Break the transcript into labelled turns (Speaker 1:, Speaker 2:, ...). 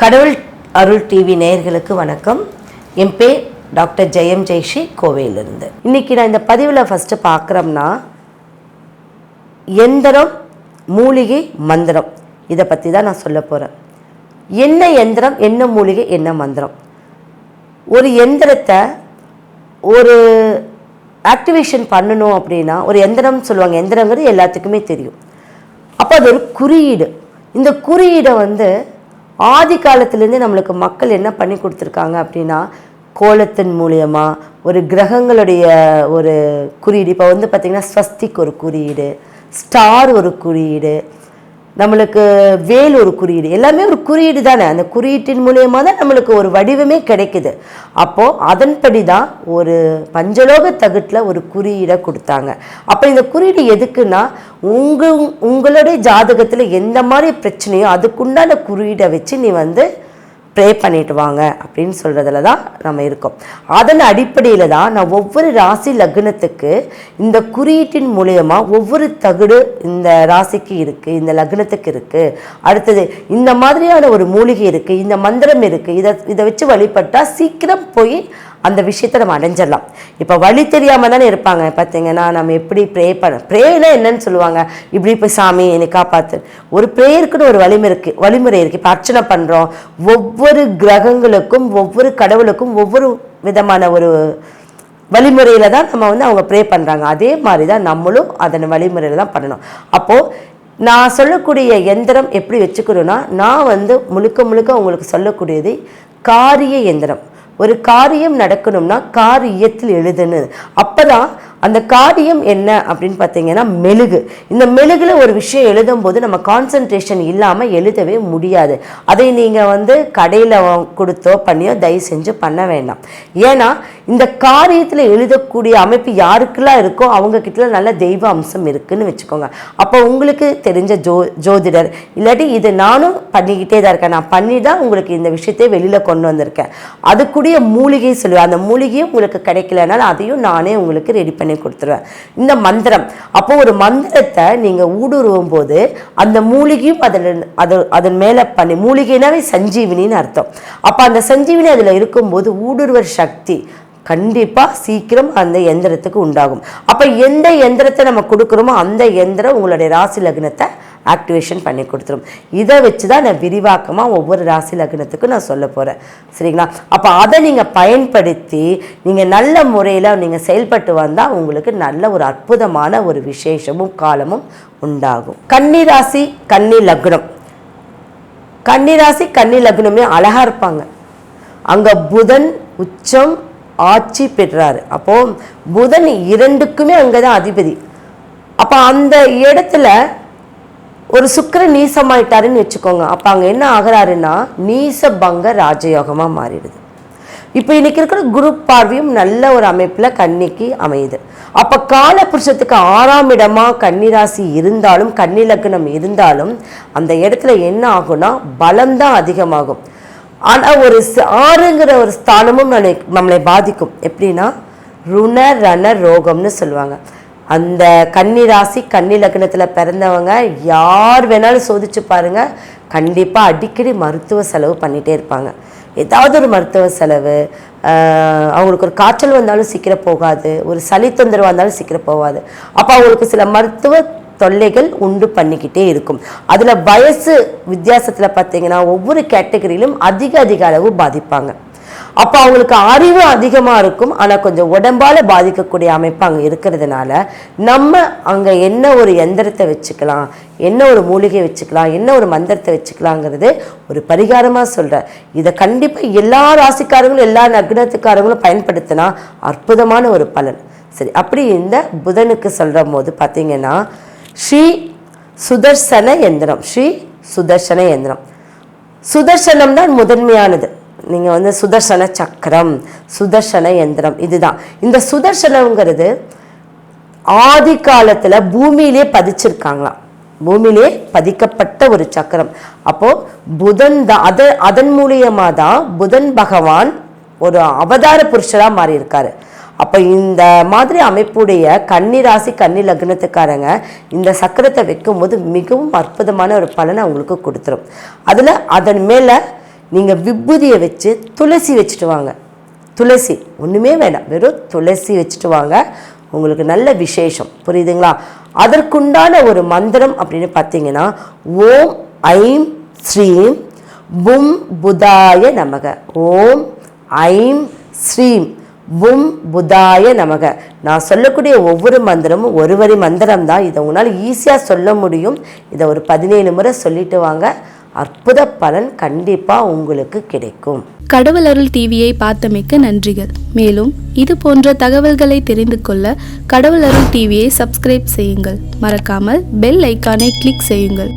Speaker 1: கடவுள் அருள் டிவி நேயர்களுக்கு வணக்கம். என் பேர் டாக்டர் ஜெயம் ஜெய்ஷி கோவையிலிருந்து. இன்னைக்கு நான் இந்த பதிவில் ஃபஸ்ட்டு பார்க்குறோம்னா எந்திரம் மூலிகை மந்திரம். இதை பற்றி தான் நான் சொல்ல போகிறேன் என்ன எந்திரம் என்ன மூலிகை என்ன மந்திரம்? ஒரு எந்திரத்தை ஒரு ஆக்டிவேஷன் பண்ணணும் அப்படின்னா ஒரு எந்திரம் சொல்லுவாங்க. எந்திரங்கிறது எல்லாத்துக்குமே தெரியும். அப்போ அது ஒரு குறியீடு. இந்த குறியீடை வந்து ஆதி காலத்துலேருந்து நம்மளுக்கு மக்கள் என்ன பண்ணி கொடுத்துருக்காங்க அப்படின்னா கோலத்தின் மூலியமாக ஒரு கிரகங்களுடைய ஒரு குறியீடு. இப்போ வந்து பார்த்திங்கன்னா ஸ்வஸ்திக் ஒரு குறியீடு ஸ்டார் ஒரு குறியீடு நம்மளுக்கு வேல் ஒரு குறியீடு. எல்லாமே ஒரு குறியீடு தானே. அந்த குறியீட்டின் மூலியமாக தான் நம்மளுக்கு ஒரு வடிவமே கிடைக்குது. அப்போது அதன்படி தான் ஒரு பஞ்சலோக தகுட்டில் ஒரு குறியீடை கொடுத்தாங்க. அப்போ இந்த குறியீடு எதுக்குன்னா உங்கள் உங்களுடைய ஜாதகத்தில் எந்த மாதிரி பிரச்சனையோ அதுக்குண்டான குறியீடை வச்சு நீ வந்து ப்ரே பண்ணிட்டு வாங்க அப்படின்னு சொல்கிறதுல தான் நம்ம இருக்கோம். அதன் அடிப்படையில் தான் நான் ஒவ்வொரு ராசி லக்னத்துக்கு இந்த குறியீட்டின் மூலயமா ஒவ்வொரு தகுடு இந்த ராசிக்கு இருக்குது இந்த லக்னத்துக்கு இருக்குது அடுத்தது இந்த மாதிரியான ஒரு மூலிகை இருக்குது இந்த மந்திரம் இருக்குது இதை இதை வச்சு வழிபட்டால் சீக்கிரம் போய் அந்த விஷயத்தை நம்ம அடைஞ்சிடலாம். இப்போ வழி தெரியாமல் தானே இருப்பாங்க. பார்த்தீங்கன்னா நம்ம எப்படி ப்ரே பண்ண ப்ரேனா என்னன்னு சொல்லுவாங்க. இப்படி இப்போ சாமி என்னை காப்பாற்று ஒரு ப்ரேயருக்குன்னு ஒரு வழிமுறை இருக்குது வழிமுறை இருக்குது இப்போ அர்ச்சனை பண்ணுறோம் ஒவ்வொரு கிரகங்களுக்கும் ஒவ்வொரு கடவுளுக்கும் ஒவ்வொரு விதமான ஒரு வழிமுறையில் தான் நம்ம வந்து அவங்க ப்ரே பண்ணுறாங்க அதே மாதிரி தான் நம்மளும் அதன் வழிமுறையில் தான் பண்ணணும். அப்போது நான் சொல்லக்கூடிய எந்திரம் எப்படி வச்சுக்கணும்னா நான் வந்து முழுக்க முழுக்க உங்களுக்கு சொல்லக்கூடியது காரிய எந்திரம். ஒரு காரியம் நடக்கணும்னா காரியத்தில் எழுதுன்னு. அப்பதான் அந்த காரியம் என்ன அப்படின்னு பார்த்தீங்கன்னா மெழுகு. இந்த மெழுகில் ஒரு விஷயம் எழுதும் போது நம்ம கான்சன்ட்ரேஷன் இல்லாமல் எழுதவே முடியாது. அதை நீங்கள் வந்து கடையில் கொடுத்தோ பண்ணியோ தயவு செஞ்சு பண்ண வேண்டாம். ஏன்னா இந்த காரியத்தில் எழுதக்கூடிய அமைப்பு யாருக்கெல்லாம் இருக்கோ அவங்கக்கிட்ட நல்ல தெய்வ அம்சம் இருக்குன்னு வச்சுக்கோங்க. அப்போ உங்களுக்கு தெரிஞ்ச ஜோ ஜோதிடர் இல்லாட்டி இது நானும் பண்ணிக்கிட்டே தான் இருக்கேன். நான் பண்ணி தான் உங்களுக்கு இந்த விஷயத்தை வெளியில் கொண்டு வந்திருக்கேன். அதுக்குடைய மூலிகை சொல்லுவேன். அந்த மூலிகையும் உங்களுக்கு கிடைக்கலனால அதையும் நானே உங்களுக்கு ரெடி பண்ணி கொடுத்துருவேன். இந்த மந்திரம். அப்போ ஒரு மந்திரத்தை நீங்கள் ஊடுருவும் போது அந்த மூலிகையும் அதில் அது அதன் மேலே பண்ணி மூலிகைனாவே சஞ்சீவினின்னு அர்த்தம். அப்போ அந்த சஞ்சீவினி அதில் இருக்கும்போது ஊடுருவர் சக்தி கண்டிப்பாக சீக்கிரம் அந்த எந்திரத்துக்கு உண்டாகும். அப்போ எந்த எந்திரத்தை நம்ம கொடுக்குறோமோ அந்த எந்திரம் உங்களுடைய ராசி லக்னத்தை ஆக்டிவேஷன் பண்ணி கொடுத்துரும். இதை வச்சு தான் நான் விரிவாக்கமாக ஒவ்வொரு ராசி லக்னத்துக்கும் நான் சொல்ல போகிறேன் சரிங்களா? அப்போ அதை நீங்கள் பயன்படுத்தி நீங்கள் நல்ல முறையில் நீங்கள் செயல்பட்டு வந்தால் உங்களுக்கு நல்ல ஒரு அற்புதமான ஒரு விசேஷமும் காலமும் உண்டாகும். கன்னி ராசி கன்னி லக்னம். கன்னி ராசி கன்னி லக்னமே அழகாக இருப்பாங்க. அங்கே புதன் உச்சம் ஆட்சி பெற்றாரு. அப்போது புதன் இரண்டுக்குமே அங்கே தான் அதிபதி. அப்போ அந்த இடத்துல ஒரு சுக்கிரன் நீசமாயிட்டாருன்னு வச்சுக்கோங்க. அப்போ அங்கே என்ன ஆகுறாருன்னா நீசபங்க ராஜயோகமாக மாறிடுது. இப்போ இன்னைக்கு இருக்கிற குரு பார்வையும் நல்ல ஒரு அமைப்பில் கன்னிக்கு அமையுது. அப்போ காலபுருஷத்துக்கு ஆறாம் இடமாக கன்னிராசி இருந்தாலும் கன்னி லக்னம் இருந்தாலும் அந்த இடத்துல என்ன ஆகும்னா பலம்தான் அதிகமாகும். ஆனால் ஒரு ஆறுங்கிற ஒரு ஸ்தானமும் நம்மளை நம்மளை பாதிக்கும். எப்படின்னா ருண ரண ரோகம்னு சொல்லுவாங்க. அந்த கன்னி ராசி கன்னி லக்னத்தில் பிறந்தவங்க யார் வேணாலும் சோதிச்சு பாருங்கள் கண்டிப்பாக அடிக்கடி மருத்துவ செலவு பண்ணிகிட்டே இருப்பாங்க. ஏதாவது ஒரு மருத்துவ செலவு அவங்களுக்கு ஒரு காய்ச்சல் வந்தாலும் சீக்கிரம் போகாது ஒரு சளி தொந்தரவு வந்தாலும் சீக்கிரம் போகாது. அப்போ அவங்களுக்கு சில மருத்துவ தொல்லைகள் உண்டு பண்ணிக்கிட்டே இருக்கும். அதில் வயசு வித்தியாசத்தில் பார்த்தீங்கன்னா ஒவ்வொரு கேட்டகரியிலும் அதிக அதிக அளவு பாதிப்பாங்க. அப்போ அவங்களுக்கு அறிவு அதிகமாக இருக்கும். ஆனால் கொஞ்சம் உடம்பால் பாதிக்கக்கூடிய அமைப்பு அங்கே இருக்கிறதுனால நம்ம அங்கே என்ன ஒரு எந்திரத்தை வச்சுக்கலாம் என்ன ஒரு மூலிகை வச்சுக்கலாம் என்ன ஒரு மந்திரத்தை வச்சுக்கலாங்கிறது ஒரு பரிகாரமாக சொல்கிறேன் இதை கண்டிப்பாக எல்லா ராசிக்காரங்களும் எல்லா நக்னத்துக்காரங்களும் பயன்படுத்தினா அற்புதமான ஒரு பலன். சரி அப்படி இந்த புதனுக்கு சொல்கிற போது பார்த்தீங்கன்னா ஸ்ரீ சுதர்சன எந்திரம் ஸ்ரீ சுதர்சன எந்திரம். சுதர்சனம் தான் முதன்மையானது. நீங்கள் வந்து சுதர்சன சக்கரம் சுதர்சன எந்திரம் இதுதான். இந்த சுதர்சனங்கிறது ஆதி காலத்தில் பூமியிலே பதிச்சிருக்காங்களாம். பூமியிலே பதிக்கப்பட்ட ஒரு சக்கரம். அப்போது புதன் தான் அதை அதன் மூலியமாக தான் புதன் பகவான் ஒரு அவதார புருஷராக மாறியிருக்காரு. அப்போ இந்த மாதிரி அமைப்புடைய கன்னி ராசி கன்னி லக்னத்துக்காரங்க இந்த சக்கரத்தை வைக்கும்போது மிகவும் அற்புதமான ஒரு பலனை அவங்களுக்கு கொடுத்துரும். அதில் அதன் மேலே நீங்கள் விபூதியை வச்சு துளசி வச்சுட்டு வாங்க. துளசி ஒன்றுமே வேண்டாம். வெறும் துளசி வச்சுட்டு வாங்க. உங்களுக்கு நல்ல விசேஷம். புரியுதுங்களா? அதற்குண்டான ஒரு மந்திரம் அப்படின்னு பார்த்தீங்கன்னா ஓம் ஐம் ஸ்ரீம் பும் புதாய நமக. ஓம் ஐம் ஸ்ரீம் பும் புதாய நமக. நான் சொல்லக்கூடிய ஒவ்வொரு மந்திரமும் ஒரு வரி மந்திரம் தான் இதை உங்களால் ஈஸியாக சொல்ல முடியும். இதை ஒரு பதினேழு முறை சொல்லிட்டு வாங்க. அற்புத பலன் கண்டிப்பாக உங்களுக்கு கிடைக்கும்.
Speaker 2: கடவுள் அருள் டிவியை பார்த்தமைக்க நன்றிகள். மேலும் இது போன்ற தகவல்களை தெரிந்து கொள்ள கடவுள் அருள் டிவியை சப்ஸ்கிரைப் செய்யுங்கள். மறக்காமல் பெல் ஐக்கானை கிளிக் செய்யுங்கள்.